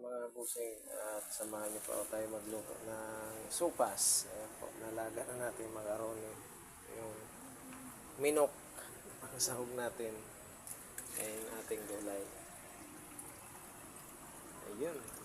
mga busing at samahan niyo po tayo magluto ng supas. Ayan po, nalaga na natin yung macaroni. Eh. Yung minok ang sahog natin. Ayan ating gulay. Ayun.